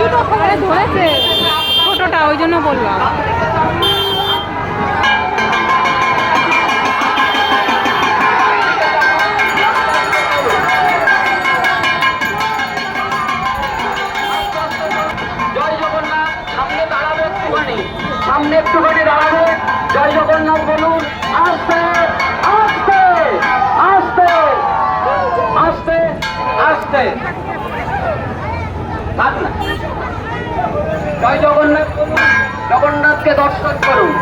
দুটো ঘরে ওই জন্য বললাম। সামনে একটুখানি। দাঁড়াবে। জয় বলুন, আস্তে আস্তে আস্তে আস্তে আস্তে। জগন্নাথ। জগন্নাথকে দর্শন করুন।